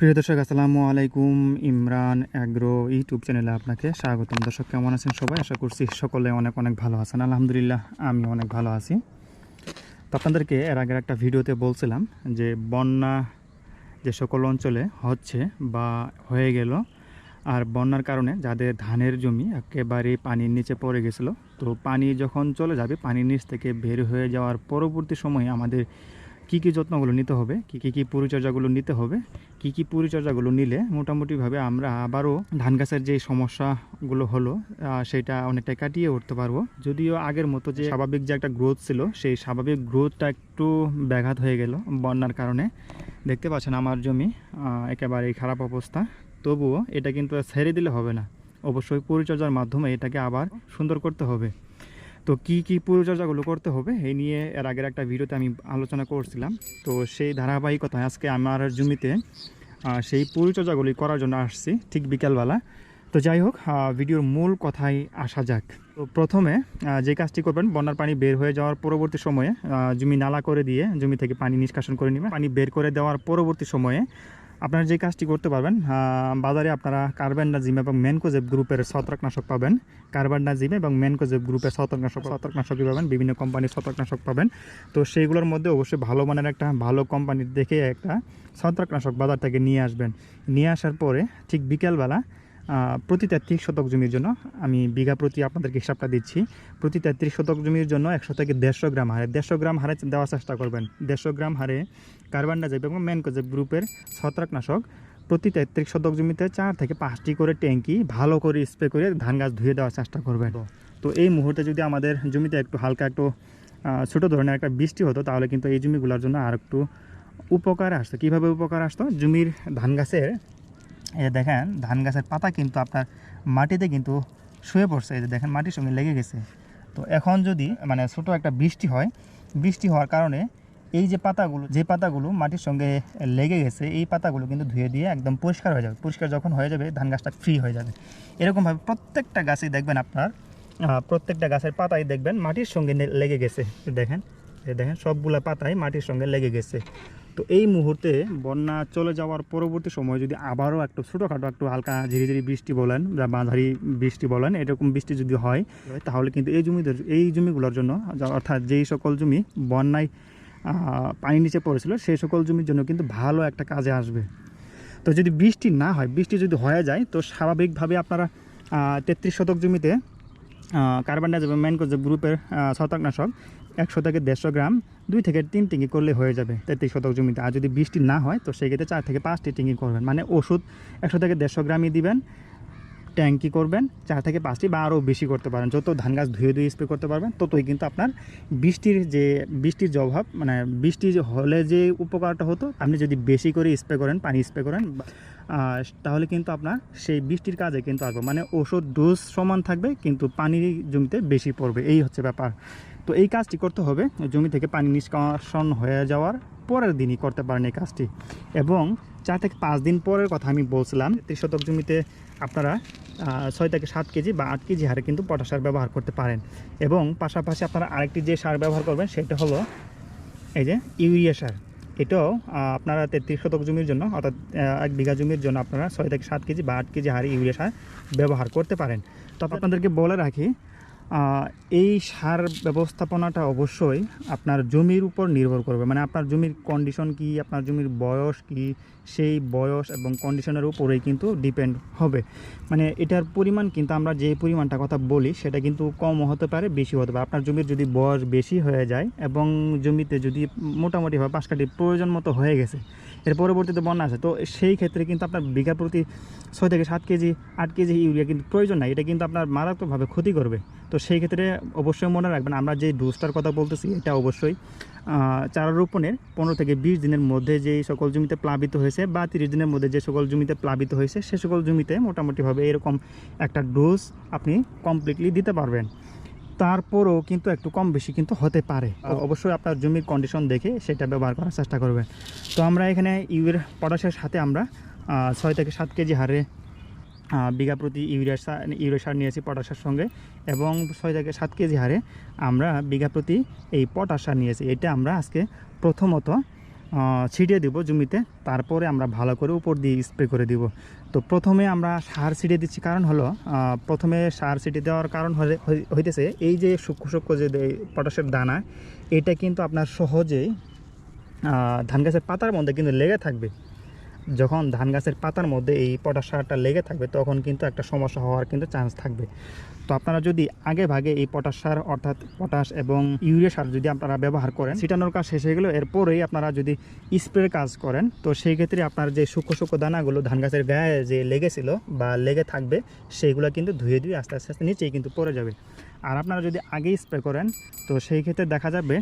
প্রিয় দর্শক, আসসালামু আলাইকুম। ইমরান অ্যাগ্রো ইউটিউব চ্যানেলে আপনাকে স্বাগতম। দর্শক, কেমন আছেন সবাই? আশা করছি সকলে অনেক অনেক ভালো আছেন। আলহামদুলিল্লাহ, আমি অনেক ভালো আছি। তো আপনাদেরকে এর আগের একটা ভিডিওতে বলছিলাম যে, বন্যা যে সকল অঞ্চলে হচ্ছে বা হয়ে গেল, আর বন্যার কারণে যাদের ধানের জমি একেবারে পানির নিচে পড়ে গেছিল, তো পানি যখন চলে যাবে, পানির নিচ থেকে বের হয়ে যাওয়ার পরবর্তী সময়ে আমাদের কী কী যত্নগুলো নিতে হবে, কী কী কী পরিচর্যাগুলো নিতে হবে, কী কী পরিচর্যাগুলো নিলে মোটামুটিভাবে আমরা আবারও ধান গাছের যে সমস্যাগুলো হলো সেটা অনেকটাই কাটিয়ে উঠতে পারব। যদিও আগের মতো যে স্বাভাবিক যে একটা গ্রোথ ছিল, সেই স্বাভাবিক গ্রোথটা একটু ব্যাঘাত হয়ে গেল বন্যার কারণে। দেখতে পাচ্ছেন আমার জমি একেবারেই খারাপ অবস্থা। তবুও এটা কিন্তু ছেড়ে দিলে হবে না। অবশ্যই পরিচর্যার মাধ্যমে এটাকে আবার সুন্দর করতে হবে। তো কি কি পরিচর্যাগুলো করতে হবে? এই নিয়ে এর আগের একটা ভিডিওতে আমি আলোচনা করছিলাম। তো সেই ধারাবাহিকতায় আজকে আমার জমিতে সেই পরিচর্যাগুলি করার জন্য আসছি ঠিক বিকালবেলা। তো যাই হোক ভিডিওর মূল কথায় আসা যাক। তো প্রথমে যে কাজটি করবেন, বন্যার পানি বের হয়ে যাওয়ার পরবর্তী সময়ে জমি নালা করে দিয়ে জমি থেকে পানি নিষ্কাশন করে নেবেন। পানি বের করে দেওয়ার পরবর্তী সময়ে আপনারা যে কাজটি করতে পারবেন বাজারে আপনারা কার্বেন্ডাজিম এবং ম্যানকোজেব গ্রুপের ছত্রাকনাশক পাবেন। কার্বান্ডাজিম এবং ম্যানকোজেব গ্রুপের ছত্রাকনাশক, ছত্রাকনাশকই পাবেন, বিভিন্ন কোম্পানির ছত্রাকনাশক পাবেন। তো সেইগুলোর মধ্যে অবশ্যই ভালো মানের একটা, ভালো কোম্পানির দেখে একটা ছত্রাকনাশক বাজার থেকে নিয়ে আসবেন। নিয়ে আসার পরে ঠিক বিকেলবেলা প্রতি তেত্রিশ শতক জমির জন্য আমি বিঘা প্রতি আপনাদেরকে হিসাবটা দিচ্ছি। প্রতি তেত্রিশ শতক জমির জন্য একশো থেকে দেড়শো গ্রাম হারে। দেড়শো গ্রাম হারে দেওয়ার চেষ্টা করবেন। দেড়শো গ্রাম হারে কার্বান্ডাজেব এবং ম্যানকোজেব গ্রুপের ছত্রাকনাশক। প্রতি তেত্রিশ শতক জমিতে চার থেকে পাঁচটি করে ট্যাঙ্কি ভালো করে স্প্রে করে ধান গাছ ধুয়ে দেওয়ার চেষ্টা করবেন। তো এই মুহূর্তে যদি আমাদের জমিতে একটু হালকা একটু ছোটো ধরনের একটা বৃষ্টি হতো তাহলে কিন্তু এই জমিগুলোর জন্য আর একটু উপকার আসতো। কীভাবে উপকার আসতো? জমির ধান গাছের এই যে দেখেন, ধান গাছের পাতা কিন্তু আপনার মাটিতে কিন্তু শুয়ে পড়ছে। এই যে দেখেন, মাটির সঙ্গে লেগে গেছে। তো এখন যদি মানে ছোট একটা বৃষ্টি হয়, বৃষ্টি হওয়ার কারণে এই যে পাতাগুলো যে পাতাগুলো মাটির সঙ্গে লেগে গেছে, এই পাতাগুলো কিন্তু ধুয়ে দিয়ে একদম পরিষ্কার হয়ে যাবে। পরিষ্কার যখন হয়ে যাবে, ধান গাছটা ফ্রি হয়ে যাবে। এরকমভাবে প্রত্যেকটা গাছেই দেখবেন আপনার প্রত্যেকটা গাছের পাতায় দেখবেন মাটির সঙ্গে লেগে গেছে। দেখেন দেখেন, সবগুলা পাতায় মাটির সঙ্গে লেগে গেছে। তো এই মুহূর্তে বন্যা চলে যাওয়ার পরবর্তী সময় যদি আবারও একটু ছোটোখাটো একটু হালকা ঝিরি ঝিরি বৃষ্টি বলেন বা মাঝারি বৃষ্টি বলেন, এরকম বৃষ্টি যদি হয়, তাহলে কিন্তু এই জমিদের, এই জমিগুলোর জন্য, অর্থাৎ যেই সকল জমি বন্যায় পানির নিচে পড়েছিল, সেই সকল জমির জন্য কিন্তু ভালো একটা কাজে আসবে। তো যদি বৃষ্টি না হয়, বৃষ্টি যদি হয়ে যায়, তো স্বাভাবিকভাবে আপনারা তেত্রিশ শতক জমিতে কার্বন ডাইঅক্সাইড ম্যানকোজেব গ্রুপের ছত্রাকনাশক একশো থেকে দেড়শো গ্রাম, দুই থেকে তিন টিঙ্গি করলে হয়ে যাবে। তেত্রিশ শতক জমিতে। আর যদি বৃষ্টি না হয়, তো সেক্ষেত্রে চার থেকে পাঁচটি টিঙ্গি করবেন। মানে ওষুধ একশো থেকে দেড়শো গ্রামই দিবেন। ট্যাঙ্কি করবেন, চার থেকে পাঁচটি বা আরও বেশি করতে পারেন। যত ধান গাছ ধুয়ে ধুয়ে স্প্রে করতে পারবেন, ততই কিন্তু আপনার বৃষ্টির যে বৃষ্টির যে অভাব মানে বৃষ্টি হলে যে উপকারটা হতো, আপনি যদি বেশি করে স্প্রে করেন, পানি স্প্রে করেন তাহলে কিন্তু আপনার সেই বৃষ্টির কাজে কিন্তু আসবে মানে ওষুধ ডোজ সমান থাকবে, কিন্তু পানির জমিতে বেশি পড়বে। এই হচ্ছে ব্যাপার। তো এই কাজটি করতে হবে। জমি থেকে পানি নিষ্কাশন হয়ে যাওয়ার পরের দিনই করতে পারেন এই কাজটি। এবং চার থেকে পাঁচ দিন পরের কথা আমি বলছিলাম ত্রিশ শতক জমিতে আপনারা ছয় থেকে সাত কেজি বা আট কেজি হারে কিন্তু পটাশ সার ব্যবহার করতে পারেন। এবং পাশাপাশি আপনারা আরেকটি যে সার ব্যবহার করবেন সেটা হলো এই যে ইউরিয়া সার। এটাও আপনারা তেত্রিশ শতক জমির জন্য অর্থাৎ এক বিঘা জমির জন্য আপনারা ছয় থেকে সাত কেজি বা আট কেজি হারে ইউরিয়া সার ব্যবহার করতে পারেন। তো আপনাদেরকে বলে রাখি এই সার ব্যবস্থাপনাটা অবশ্যই আপনার জমির উপর নির্ভর করবে। মানে আপনার জমির কন্ডিশন কি, আপনার জমির বয়স কি, সেই বয়স এবং কন্ডিশনের উপরেই কিন্তু ডিপেন্ড হবে। মানে এটার পরিমাণ কিন্তু আমরা যে পরিমাণটা কথা বলি, সেটা কিন্তু কম হতে পারে, বেশি হতে পারে। আপনার জমির যদি বয়স বেশি হয়ে যায় এবং জমিতে যদি মোটামুটিভাবে পাঁচ কাঠি প্রয়োজন মতো হয়ে গেছে এর পরবর্তীতে বন্যা আছে। তো সেই ক্ষেত্রে কিন্তু আপনার বিঘা প্রতি ছয় থেকে সাত কেজি, আট কেজি ইউরিয়া কিন্তু প্রয়োজন নাই। এটা কিন্তু আপনার মারাত্মকভাবে ক্ষতি করবে। তো সেই ক্ষেত্রে অবশ্যই মনে রাখবেন, আমরা যে ডোজটার কথা বলতেছি, এটা অবশ্যই চারা রোপণের পনেরো থেকে বিশ দিনের মধ্যে যেই সকল জমিতে প্লাবিত হয়েছে বা তিরিশ দিনের মধ্যে যে সকল জমিতে প্লাবিত হয়েছে, সে সকল জমিতে মোটামুটিভাবে এরকম একটা ডোজ আপনি কমপ্লিটলি দিতে পারবেন। তারপরও কিন্তু একটু কম বেশি কিন্তু হতে পারে। অবশ্যই আপনার জমির কন্ডিশন দেখে সেটা ব্যবহার করার চেষ্টা করবেন। তো আমরা এখানে ইউরিয়া পটাশের সাথে আমরা ছয় থেকে সাত কেজি হারে বিঘা প্রতি ইউরিয়া সার ইউরিয়া সার নিয়েছি পটাশের সঙ্গে এবং ছয় থেকে সাত কেজি হারে আমরা বিঘা প্রতি এই পটাশ সার নিয়েছি। এটা আমরা আজকে প্রথমত ছিটিয়ে দিব জমিতে, তারপরে আমরা ভালো করে উপর দিয়ে স্প্রে করে দিব। তো প্রথমে আমরা সার ছিটিয়ে দিচ্ছি, কারণ হলো প্রথমে সার ছিটিয়ে দেওয়ার কারণ হইতেছে এই যে সূক্ষ্ম সূক্ষ্ম যে পটাশের দানা, এটা কিন্তু আপনার সহজেই ধান গাছের পাতার মধ্যে কিন্তু লেগে থাকবে। যখন ধান গাছের পাতার মধ্যে এই পটাশ সারটা লেগে থাকবে, তখন কিন্তু একটা সমস্যা হওয়ার কিন্তু চান্স থাকবে। তো আপনারা যদি আগে ভাগে এই পটাশ সার অর্থাৎ পটাশ এবং ইউরিয়া সার যদি আপনারা ব্যবহার করেন, ছিটানোর কাজ শেষ হয়ে গেলো এরপরেই আপনারা যদি স্প্রের কাজ করেন, তো সেই ক্ষেত্রে আপনার যে সূক্ষ্ম সূক্ষ্ম দানাগুলো ধান গাছের গায়ে যে লেগেছিল বা লেগে থাকবে সেইগুলো কিন্তু ধুয়ে ধুয়ে আস্তে আস্তে আস্তে নিচেই কিন্তু পড়ে যাবে। আর আপনারা যদি আগেই স্প্রে করেন, তো সেই ক্ষেত্রে দেখা যাবে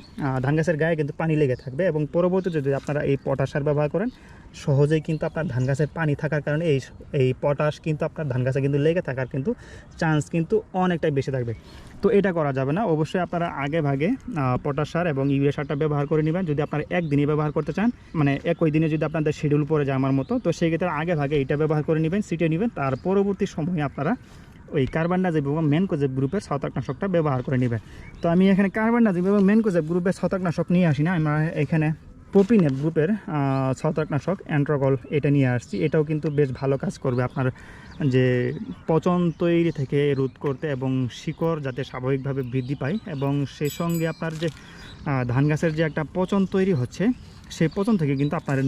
ধান গাছের গায়ে কিন্তু পানি লেগে থাকবে এবং পরবর্তীতে যদি আপনারা এই পটাশ সার ব্যবহার করেন, সহজেই কিন্তু আপনার ধান গাছের পানি থাকার কারণে এই এই পটাশ কিন্তু আপনার ধান গাছে কিন্তু লেগে থাকার কিন্তু চান্স কিন্তু অনেকটাই বেশি থাকবে। তো এটা করা যাবে না। অবশ্যই আপনারা আগে ভাগে পটাশ সার এবং ইউরিয়া সারটা ব্যবহার করে নেবেন। যদি আপনারা একদিনই ব্যবহার করতে চান মানে একই দিনে যদি আপনাদের শিডিউল পড়ে যায় আমার মতো, তো সেই ক্ষেত্রে আগে ভাগে এটা ব্যবহার করে নেবেন সিটে নেবেন। তার পরবর্তী সময়ে আপনারা ওই কার্বন ডাইজেব এবং মেনকোজেব গ্রুপের ছত্রাকনাশকটা ব্যবহার করে নেবেন তো আমি এখানে কার্বন ডাইজেব এবং মেনকোজেব গ্রুপের ছত্রাকনাশক নিয়ে আসি না, আমরা এখানে প্রোপিনেট গ্রুপের ছত্রাকনাশক অ্যান্ট্রোকল এটা নিয়ে আসছি। এটাও কিন্তু বেশ ভালো কাজ করবে আপনার যে পচন তৈরি থেকে রোধ করতে এবং শিকড় যাতে স্বাভাবিকভাবে বৃদ্ধি পায় এবং সেই সঙ্গে আপনার যে ধান গাছের যে একটা পচন তৈরি হচ্ছে, সেই পচন থেকে কিন্তু আপনার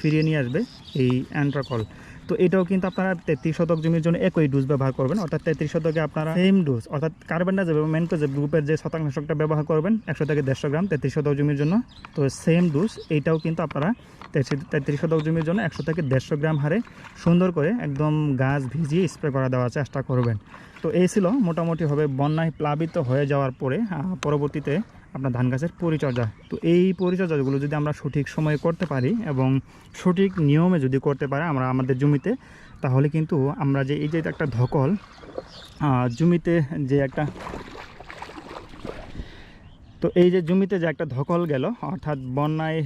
ফিরিয়ে নিয়ে আসবে এই অ্যান্ট্রাকল তো এটাও কিন্তু আপনারা তেত্রিশ শতক জমির জন্য একই ডোজ ব্যবহার করবেন। অর্থাৎ তেত্রিশ শতকে আপনারা সেম ডোজ অর্থাৎ কার্বন ডাইজেব এবং মেনকোজেব গ্রুপের যে শতাংশটা ব্যবহার করবেন, একশো থেকে দেড়শো গ্রাম তেত্রিশ শতক জমির জন্য। তো সেম ডোজ এইটাও কিন্তু আপনারা তেত্রিশ শতক জমির জন্য একশো থেকে দেড়শো গ্রাম হারে সুন্দর করে একদম গাছ ভিজিয়ে স্প্রে করা দেওয়ার চেষ্টা করবেন। তো এই ছিল মোটামুটিভাবে বন্যায় প্লাবিত হয়ে যাওয়ার পরে পরবর্তীতে আপনার ধান গাছের পরিচর্যা। তো এই পরিচর্যাগুলো যদি আমরা সঠিক সময়ে করতে পারি এবং সঠিক নিয়মে যদি করতে পারি আমরা আমাদের জমিতে, তাহলে কিন্তু আমরা যে এই যে একটা ধকল জমিতে যে একটা তো এই যে জমিতে যে একটা ধকল গেল, অর্থাৎ বন্যায়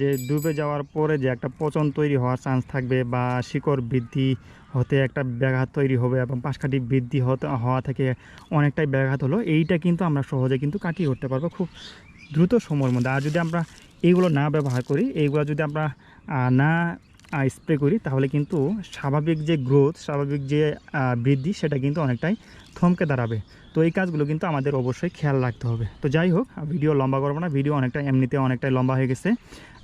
যে ডুবে যাওয়ার পরে যে একটা পচন তৈরি হওয়ার চান্স থাকবে বা শিকড় বৃদ্ধি হতে একটা ব্যাঘাত তৈরি হবে এবং পাশকাঠি বৃদ্ধি হতে, হওয়া থেকে অনেকটাই ব্যাঘাত হলো, এইটা কিন্তু আমরা সহজে কিন্তু কাটিয়ে উঠতে পারব খুব দ্রুত সময়ের মধ্যে। আর যদি আমরা এইগুলো না ব্যবহার করি এইগুলো যদি আমরা না স্প্রে করি, তাহলে কিন্তু স্বাভাবিক যে গ্রোথ স্বাভাবিক যে বৃদ্ধি, সেটা কিন্তু অনেকটাই থমকে দাঁড়াবে। তো এই কাজগুলো কিন্তু আমাদের অবশ্যই খেয়াল রাখতে হবে। তো যাই হোক ভিডিও লম্বা করব না ভিডিও অনেকটা এমনিতে অনেকটাই লম্বা হয়ে গেছে।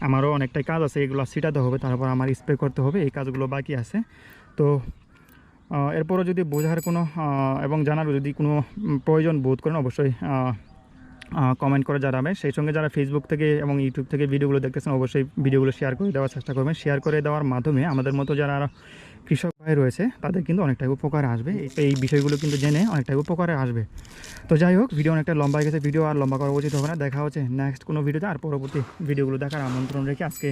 আমারও অনেকটাই কাজ আছে, এগুলো ছিটাতে হবে, তারপর আমার স্প্রে করতে হবে, এই কাজগুলো বাকি আছে। তো এরপরও যদি বোঝার কোনো এবং জানার যদি কোনো প্রয়োজন বোধ করেন, অবশ্যই কমেন্ট করে জানাবেন সেই সঙ্গে যারা ফেসবুক থেকে এবং ইউটিউব থেকে ভিডিওগুলো দেখতেছেন, অবশ্যই ভিডিওগুলো শেয়ার করে দেওয়ার চেষ্টা করবেন। শেয়ার করে দেওয়ার মাধ্যমে আমাদের মতো যারা কৃষক ভাই রয়েছে, তাদের কিন্তু অনেকটাই উপকারে আসবে। এই বিষয়গুলো কিন্তু জেনে অনেকটাই উপকারে আসবে। তো যাই হোক ভিডিও অনেকটা লম্বা গেছে। ভিডিও আর লম্বা করা উচিত হবে না। দেখা হচ্ছে নেক্সট কোনো ভিডিওতে আর পরবর্তী ভিডিওগুলো দেখার আমন্ত্রণ রেখে আজকে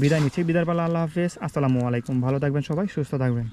বিদায় নিচ্ছি। বিদায় পালা, আল্লাহ হাফেজ। আসসালামু আলাইকুম। ভালো থাকবেন সবাই, সুস্থ থাকবেন।